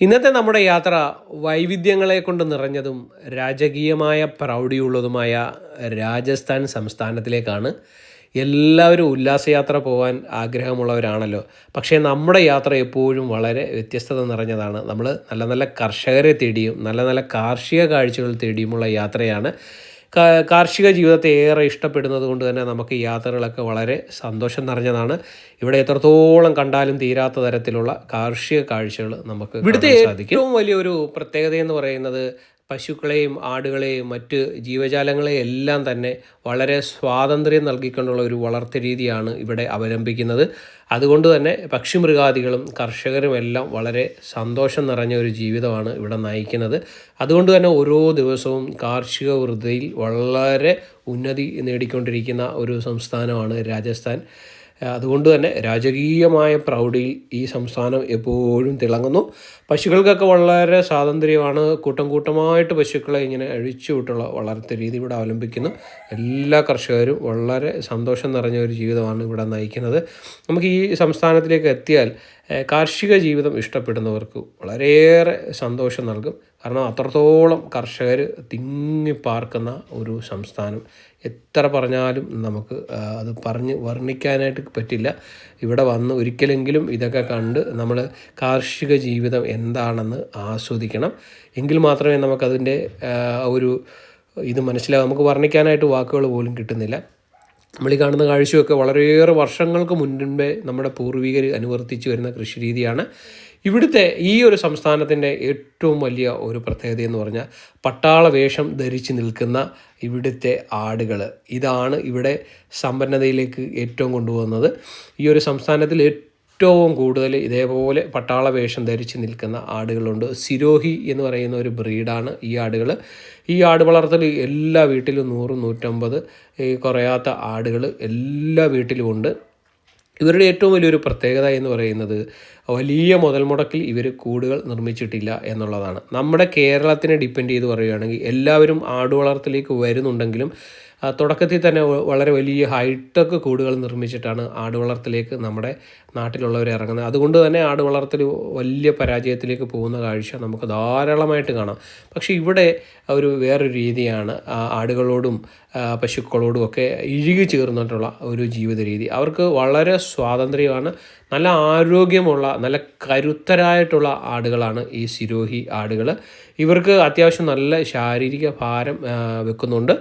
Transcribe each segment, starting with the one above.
ഇന്നത്തെ നമ്മുടെ യാത്ര വൈവിധ്യങ്ങളെ കൊണ്ട് നിറഞ്ഞതും രാജകീയമായ പ്രൗഢിയുള്ളതുമായ രാജസ്ഥാൻ സംസ്ഥാനത്തിലേക്കാണ്. എല്ലാവരും ഉല്ലാസയാത്ര പോകാൻ ആഗ്രഹമുള്ളവരാണല്ലോ. പക്ഷേ നമ്മുടെ യാത്ര എപ്പോഴും വളരെ വ്യത്യസ്തത നിറഞ്ഞതാണ്. നമ്മൾ നല്ല നല്ല കർഷകരെ തേടിയും നല്ല നല്ല കാർഷിക കാഴ്ചകൾ തേടിയുമുള്ള യാത്രയാണ് കാർഷിക ജീവിതത്തെ ഏറെ ഇഷ്ടപ്പെടുന്നത് കൊണ്ട് തന്നെ നമുക്ക് ഈ യാത്രകളൊക്കെ വളരെ സന്തോഷം നിറഞ്ഞതാണ്. ഇവിടെ എത്രത്തോളം കണ്ടാലും തീരാത്ത തരത്തിലുള്ള കാർഷിക കാഴ്ചകൾ നമുക്ക് ഇവിടുത്തെ ഏറ്റവും വലിയൊരു പ്രത്യേകത എന്ന് പറയുന്നത് പശുക്കളെയും ആടുകളെയും മറ്റ് ജീവജാലങ്ങളെയും എല്ലാം തന്നെ വളരെ സ്വാതന്ത്ര്യം നൽകിക്കൊണ്ടുള്ള ഒരു വളർത്ത രീതിയാണ് ഇവിടെ അവലംബിക്കുന്നത്. അതുകൊണ്ട് തന്നെ പക്ഷിമൃഗാദികളും കർഷകരും എല്ലാം വളരെ സന്തോഷം നിറഞ്ഞ ഒരു ജീവിതമാണ് ഇവിടെ നയിക്കുന്നത്. അതുകൊണ്ട് തന്നെ ഓരോ ദിവസവും കാർഷിക വൃദ്ധിയിൽ വളരെ ഉന്നതി നേടിക്കൊണ്ടിരിക്കുന്ന ഒരു സംസ്ഥാനമാണ് രാജസ്ഥാൻ. അതുകൊണ്ട് തന്നെ രാജകീയമായ പ്രൗഢിയിൽ ഈ സംസ്ഥാനം എപ്പോഴും തിളങ്ങുന്നു. പശുക്കൾക്കൊക്കെ വളരെ സ്വാതന്ത്ര്യമാണ്. കൂട്ടം കൂട്ടമായിട്ട് പശുക്കളെ ഇങ്ങനെ അഴിച്ചു വിട്ടുള്ള വളർത്ത രീതി ഇവിടെ അവലംബിക്കുന്നു. എല്ലാ കർഷകരും വളരെ സന്തോഷം നിറഞ്ഞ ഒരു ജീവിതമാണ് ഇവിടെ നയിക്കുന്നത്. നമുക്ക് ഈ സംസ്ഥാനത്തിലേക്ക് എത്തിയാൽ കാർഷിക ജീവിതം ഇഷ്ടപ്പെടുന്നവർക്ക് വളരെയേറെ സന്തോഷം നൽകും. കാരണം അത്രത്തോളം കർഷകർ തിങ്ങി പാർക്കുന്ന ഒരു സംസ്ഥാനം. എത്ര പറഞ്ഞാലും നമുക്ക് അത് പറഞ്ഞ് വർണിക്കാനായിട്ട് പറ്റില്ല. ഇവിടെ വന്ന് ഒരിക്കലെങ്കിലും ഇതൊക്കെ കണ്ട് നമ്മൾ കാർഷിക ജീവിതം എന്താണെന്ന് ആസ്വദിക്കണം. എങ്കിൽ മാത്രമേ നമുക്കതിന്റെ ഒരു ഇത് മനസ്സിലാവും. നമുക്ക് വർണിക്കാനായിട്ട് വാക്കുകൾ പോലും കിട്ടുന്നില്ല. നമ്മൾ ഈ കാണുന്ന കാഴ്ചയൊക്കെ വളരെയേറെ വർഷങ്ങൾക്ക് മുൻപേ നമ്മുടെ പൂർവികർ അനുവർത്തിച്ചു വരുന്ന കൃഷി രീതിയാണ് ഇവിടുത്തെ ഈ ഒരു സംസ്ഥാനത്തിന്റെ ഏറ്റവും വലിയ ഒരു പ്രത്യേകത എന്ന് പറഞ്ഞാൽ പട്ടാള വേഷം ധരിച്ച് നിൽക്കുന്ന ഇവിടുത്തെ ആടുകൾ. ഇതാണ് ഇവിടെ സമ്പന്നതയിലേക്ക് ഏറ്റവും കൊണ്ടുപോകുന്നത്. ഈ ഒരു സംസ്ഥാനത്തിൽ ഏറ്റവും കൂടുതൽ ഇതേപോലെ പട്ടാള വേഷം ധരിച്ച് നിൽക്കുന്ന ആടുകളുണ്ട്. സിരോഹി എന്ന് പറയുന്ന ഒരു ബ്രീഡാണ് ഈ ആടുകൾ. ഈ ആട് വളർത്തൽ എല്ലാ വീട്ടിലും നൂറ് നൂറ്റമ്പത് കുറയാത്ത ആടുകൾ എല്ലാ വീട്ടിലും ഉണ്ട്. ഇവരുടെ ഏറ്റവും വലിയൊരു പ്രത്യേകത എന്ന് പറയുന്നത് വലിയ മുതൽ മുടക്കിൽ ഇവർ കൂടുകൾ നിർമ്മിച്ചിട്ടില്ല എന്നുള്ളതാണ്. നമ്മുടെ കേരളത്തിനെ ഡിപ്പെൻഡ് ചെയ്ത് പറയുകയാണെങ്കിൽ എല്ലാവരും ആടുവളർത്തലേക്ക് വരുന്നുണ്ടെങ്കിലും തുടക്കത്തിൽ തന്നെ വളരെ വലിയ ഹൈടെക് കൂടുകൾ നിർമ്മിച്ചിട്ടാണ് ആട് വളർത്തലേക്ക് നമ്മുടെ നാട്ടിലുള്ളവർ ഇറങ്ങുന്നത്. അതുകൊണ്ട് തന്നെ ആട് വളർത്തൽ വലിയ പരാജയത്തിലേക്ക് പോകുന്ന കാഴ്ച നമുക്ക് ധാരാളമായിട്ട് കാണാം. പക്ഷേ ഇവിടെ ഒരു വേറൊരു രീതിയാണ് ആടുകളോടും പശുക്കളോടും ഒക്കെ ഇഴുകി ചേർന്നിട്ടുള്ള ഒരു ജീവിത രീതി. അവർക്ക് വളരെ സ്വാതന്ത്ര്യമാണ് നല്ല ആരോഗ്യമുള്ള നല്ല കരുത്തരായിട്ടുള്ള ആടുകളാണ് ഈ സിരോഹി ആടുകൾ ഇവർക്ക് അത്യാവശ്യം നല്ല ശാരീരിക ഭാരം വെക്കുന്നുണ്ട്.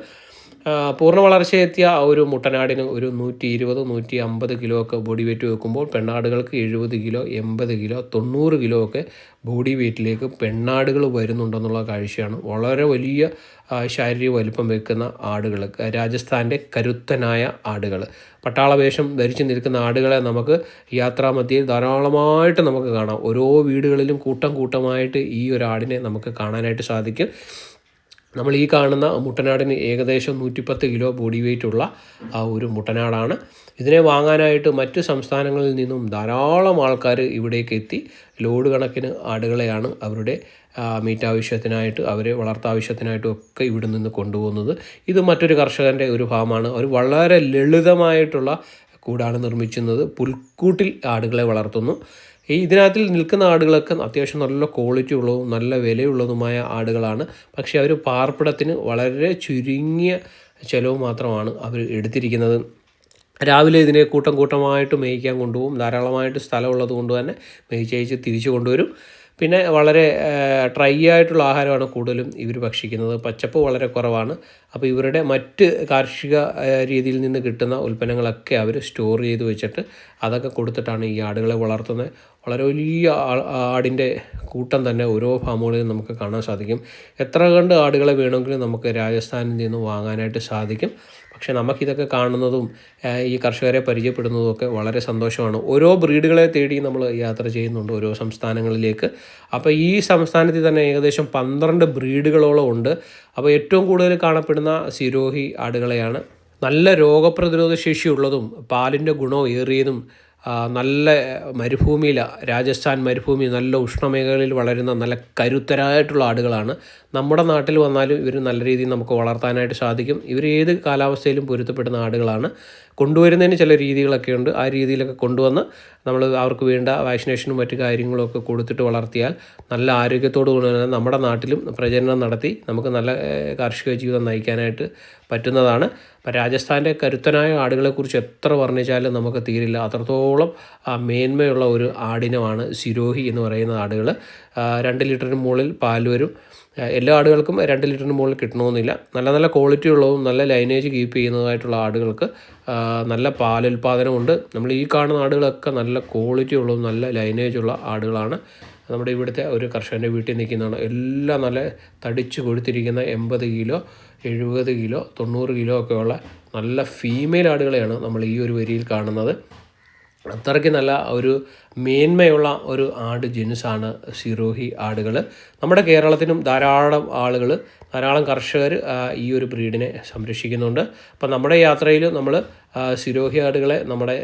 പൂർണ വളർച്ചയെത്തിയ ഒരു മുട്ടനാടിന് ഒരു നൂറ്റി ഇരുപത് നൂറ്റി അമ്പത് കിലോ ഒക്കെ ബോഡി വെയിറ്റ് വെക്കുമ്പോൾ പെണ്ണാടുകൾക്ക് എഴുപത് കിലോ എൺപത് കിലോ തൊണ്ണൂറ് കിലോ ഒക്കെ ബോഡി വെയിറ്റിലേക്ക് പെണ്ണാടുകൾ വരുന്നുണ്ടെന്നുള്ള കാഴ്ചയാണ്. വളരെ വലിയ ശാരീരിക വലിപ്പം വെക്കുന്ന ആടുകൾ രാജസ്ഥാന്റെ കരുത്തനായ ആടുകൾ. പട്ടാളവേഷം ധരിച്ചു നിൽക്കുന്ന ആടുകളെ നമുക്ക് യാത്രാമധ്യയിൽ ധാരാളമായിട്ട് നമുക്ക് കാണാം. ഓരോ വീടുകളിലും കൂട്ടം കൂട്ടമായിട്ട് ഈ ഒരു ആടിനെ നമുക്ക് കാണാനായിട്ട് സാധിക്കും. നമ്മൾ ഈ കാണുന്ന മുട്ടനാടിന് ഏകദേശം നൂറ്റിപ്പത്ത് കിലോ ബോഡി വെയിറ്റ് ഉള്ള ആ ഒരു മുട്ടനാടാണ്. ഇതിനെ വാങ്ങാനായിട്ട് മറ്റു സംസ്ഥാനങ്ങളിൽ നിന്നും ധാരാളം ആൾക്കാർ ഇവിടേക്ക് എത്തി. ലോഡ് കണക്കിന് ആടുകളെയാണ് അവരുടെ മീറ്റ് ആവശ്യത്തിനായിട്ട് അവരെ വളർത്താവശ്യത്തിനായിട്ടും ഒക്കെ ഇവിടെ നിന്ന് കൊണ്ടുപോകുന്നത്. ഇത് മറ്റൊരു കർഷകന്റെ ഒരു ഭാഗമാണ്. ഒരു വളരെ ലളിതമായിട്ടുള്ള കൂടാണ് നിർമ്മിക്കുന്നത് പുൽക്കൂട്ടിൽ ആടുകളെ വളർത്തുന്നു. ഈ ഇതിനകത്തിൽ നിൽക്കുന്ന ആടുകളൊക്കെ അത്യാവശ്യം നല്ല ക്വാളിറ്റി ഉള്ളതും നല്ല വിലയുള്ളതുമായ ആടുകളാണ്. പക്ഷേ അവർ പാർപ്പിടത്തിന് വളരെ ചുരുങ്ങിയ ചിലവ് മാത്രമാണ് അവർ എടുത്തിരിക്കുന്നത്. രാവിലെ ഇതിനെ കൂട്ടം കൂട്ടമായിട്ട് മേയിക്കാൻ കൊണ്ടുപോകും. ധാരാളമായിട്ട് സ്ഥലമുള്ളത് കൊണ്ട് തന്നെ മേയിച്ചയച്ച് തിരിച്ചു കൊണ്ടുവരും. പിന്നെ വളരെ ഡ്രൈ ആയിട്ടുള്ള ആഹാരമാണ് കൂടുതലും ഇവർ ഭക്ഷിക്കുന്നത്. പച്ചപ്പ് വളരെ കുറവാണ്. അപ്പോൾ ഇവരുടെ മറ്റ് കാർഷിക രീതിയിൽ നിന്ന് കിട്ടുന്ന ഉൽപ്പന്നങ്ങളൊക്കെ അവർ സ്റ്റോർ ചെയ്ത് വെച്ചിട്ട് അതൊക്കെ കൊടുത്തിട്ടാണ് ഈ ആടുകളെ വളർത്തുന്നത്. വളരെ വലിയ ആടിന്റെ കൂട്ടം തന്നെ ഓരോ ഫാമുകളിലും നമുക്ക് കാണാൻ സാധിക്കും. എത്ര കണ്ട് ആടുകളെ വേണമെങ്കിലും നമുക്ക് രാജസ്ഥാനിൽ നിന്ന് വാങ്ങാനായിട്ട് സാധിക്കും. പക്ഷേ നമുക്കിതൊക്കെ കാണുന്നതും ഈ കർഷകരെ പരിചയപ്പെടുന്നതും ഒക്കെ വളരെ സന്തോഷമാണ്. ഓരോ ബ്രീഡുകളെ തേടി നമ്മൾ യാത്ര ചെയ്യുന്നുണ്ട് ഓരോ സംസ്ഥാനങ്ങളിലേക്ക്. അപ്പോൾ ഈ സംസ്ഥാനത്തിൽ തന്നെ ഏകദേശം പന്ത്രണ്ട് ബ്രീഡുകളോളം ഉണ്ട്. അപ്പോൾ ഏറ്റവും കൂടുതൽ കാണപ്പെടുന്ന സിരോഹി ആടുകളെയാണ്. നല്ല രോഗപ്രതിരോധ ശേഷിയുള്ളതും പാലിന്റെ ഗുണം ഏറിയതും നല്ല മരുഭൂമിയിൽ രാജസ്ഥാൻ മരുഭൂമി നല്ല ഉഷ്ണമേഖലയിൽ വളരുന്ന നല്ല കരുത്തരായിട്ടുള്ള ആടുകളാണ്. നമ്മുടെ നാട്ടിൽ വന്നാലും ഇവർ നല്ല രീതിയിൽ നമുക്ക് വളർത്താനായിട്ട് സാധിക്കും. ഇവർ ഏത് കാലാവസ്ഥയിലും പൊരുത്തപ്പെടുന്ന ആടുകളാണ്. കൊണ്ടുവരുന്നതിന് ചില രീതികളൊക്കെ ഉണ്ട്. ആ രീതിയിലൊക്കെ കൊണ്ടുവന്ന് നമ്മൾ അവർക്ക് വേണ്ട വാക്സിനേഷനും മറ്റു കാര്യങ്ങളൊക്കെ കൊടുത്തിട്ട് വളർത്തിയാൽ നല്ല ആരോഗ്യത്തോടു കൂടി തന്നെ നമ്മുടെ നാട്ടിലും പ്രചരണം നടത്തി നമുക്ക് നല്ല കാർഷിക ജീവിതം നയിക്കാനായിട്ട് പറ്റുന്നതാണ്. അപ്പം രാജസ്ഥാന്റെ കരുത്തനായ ആടുകളെക്കുറിച്ച് എത്ര വർണിച്ചാലും നമുക്ക് തീരില്ല. അത്രത്തോളം മേന്മയുള്ള ഒരു ആടിനമാണ് സിരോഹി എന്ന് പറയുന്ന ആടുകൾ രണ്ട് ലിറ്ററിന് മുകളിൽ പാൽ വരും. എല്ലാ ആടുകൾക്കും രണ്ട് ലിറ്ററിന് മുകളിൽ കിട്ടണമെന്നില്ല. നല്ല നല്ല ക്വാളിറ്റി ഉള്ളതും നല്ല ലൈനേജ് കീപ്പ് ചെയ്യുന്നതായിട്ടുള്ള ആടുകൾക്ക് നല്ല പാലുൽപാദനമുണ്ട്. നമ്മൾ ഈ കാണുന്ന ആടുകളൊക്കെ നല്ല ക്വാളിറ്റി ഉള്ളതും നല്ല ലൈനേജ് ഉള്ള ആടുകളാണ്. നമ്മുടെ ഇവിടുത്തെ ഒരു കർഷകന്റെ വീട്ടിൽ നിൽക്കുന്നതാണ്. എല്ലാം നല്ല തടിച്ചു കൊഴുത്തിരിക്കുന്ന എൺപത് കിലോ എഴുപത് കിലോ തൊണ്ണൂറ് കിലോ ഉള്ള നല്ല ഫീമെയിൽ ആടുകളെയാണ് നമ്മൾ ഈ ഒരു വരിയിൽ കാണുന്നത്. അത്രയ്ക്ക് നല്ല ഒരു മേന്മയുള്ള ഒരു ആട് ജനുസാണ് സിറോഹി ആടുകൾ. നമ്മുടെ കേരളത്തിനും ധാരാളം ആളുകൾ ധാരാളം കർഷകർ ഈ ഒരു ബ്രീഡിനെ സംരക്ഷിക്കുന്നുണ്ട്. അപ്പം നമ്മുടെ യാത്രയിൽ നമ്മൾ സിരോഹി ആടുകളെ നമ്മുടെ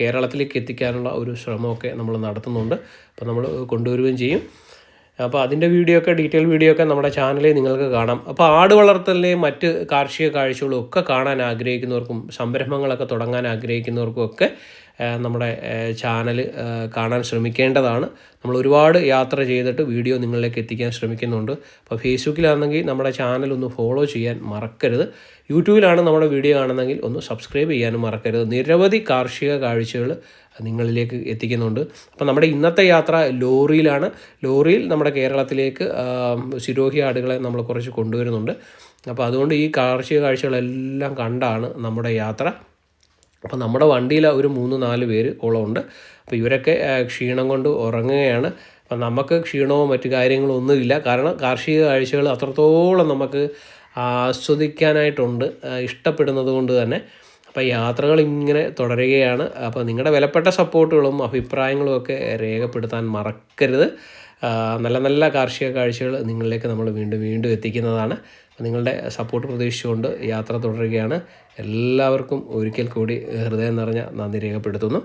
കേരളത്തിലേക്ക് എത്തിക്കാനുള്ള ഒരു ശ്രമമൊക്കെ നമ്മൾ നടത്തുന്നുണ്ട്. അപ്പം നമ്മൾ കൊണ്ടുവരികയും ചെയ്യും. അപ്പോൾ അതിന്റെ വീഡിയോ ഒക്കെ ഡീറ്റെയിൽ വീഡിയോ ഒക്കെ നമ്മുടെ ചാനലിൽ നിങ്ങൾക്ക് കാണാം. അപ്പോൾ ആട് വളർത്തലിനെയും മറ്റ് കാർഷിക കാഴ്ചകളും ഒക്കെ കാണാൻ ആഗ്രഹിക്കുന്നവർക്കും സംരംഭങ്ങളൊക്കെ തുടങ്ങാൻ ആഗ്രഹിക്കുന്നവർക്കും ഒക്കെ നമ്മുടെ ചാനൽ കാണാൻ ശ്രമിക്കേണ്ടതാണ്. നമ്മൾ ഒരുപാട് യാത്ര ചെയ്തിട്ട് വീഡിയോ നിങ്ങളിലേക്ക് എത്തിക്കാൻ ശ്രമിക്കുന്നുണ്ട്. അപ്പോൾ ഫേസ്ബുക്കിലാണെങ്കിൽ നമ്മുടെ ചാനൽ ഒന്ന് ഫോളോ ചെയ്യാൻ മറക്കരുത്. യൂട്യൂബിലാണ് നമ്മുടെ വീഡിയോ കാണുന്നതെങ്കിൽ ഒന്ന് സബ്സ്ക്രൈബ് ചെയ്യാനും മറക്കരുത്. നിരവധി കാർഷിക കാഴ്ചകൾ നിങ്ങളിലേക്ക് എത്തിക്കുന്നുണ്ട്. അപ്പോൾ നമ്മുടെ ഇന്നത്തെ യാത്ര ലോറിയിലാണ്. ലോറിയിൽ നമ്മുടെ കേരളത്തിലേക്ക് ശിരോഹി ആടുകളെ നമ്മൾ കുറച്ച് കൊണ്ടുവരുന്നുണ്ട്. അപ്പോൾ അതുകൊണ്ട് ഈ കാർഷിക കാഴ്ചകളെല്ലാം കണ്ടാണ് നമ്മുടെ യാത്ര. അപ്പോൾ നമ്മുടെ വണ്ടിയിൽ ഒരു മൂന്ന് നാല് പേര് ഓളമുണ്ട് അപ്പോൾ ഇവരൊക്കെ ക്ഷീണം കൊണ്ട് ഉറങ്ങുകയാണ്. അപ്പം നമുക്ക് ക്ഷീണമോ മറ്റു കാര്യങ്ങളോ ഒന്നുമില്ല. കാരണം കാർഷിക കാഴ്ചകൾ അത്രത്തോളം നമുക്ക് ആസ്വദിക്കാനായിട്ടുണ്ട് ഇഷ്ടപ്പെടുന്നത് കൊണ്ട് തന്നെ. അപ്പോൾ യാത്രകൾ ഇങ്ങനെ തുടരുകയാണ്. അപ്പോൾ നിങ്ങളുടെ വിലപ്പെട്ട സപ്പോർട്ടുകളും അഭിപ്രായങ്ങളും ഒക്കെ രേഖപ്പെടുത്താൻ മറക്കരുത്. നല്ല നല്ല കാർഷിക കാഴ്ചകൾ നിങ്ങളിലേക്ക് നമ്മൾ വീണ്ടും വീണ്ടും എത്തിക്കുന്നതാണ്. നിങ്ങളുടെ സപ്പോർട്ട് പ്രതീക്ഷിച്ചുകൊണ്ട് യാത്ര തുടരുകയാണ്. എല്ലാവർക്കും ഒരിക്കൽ കൂടി ഹൃദയം നിറഞ്ഞ നന്ദി രേഖപ്പെടുത്തുന്നു.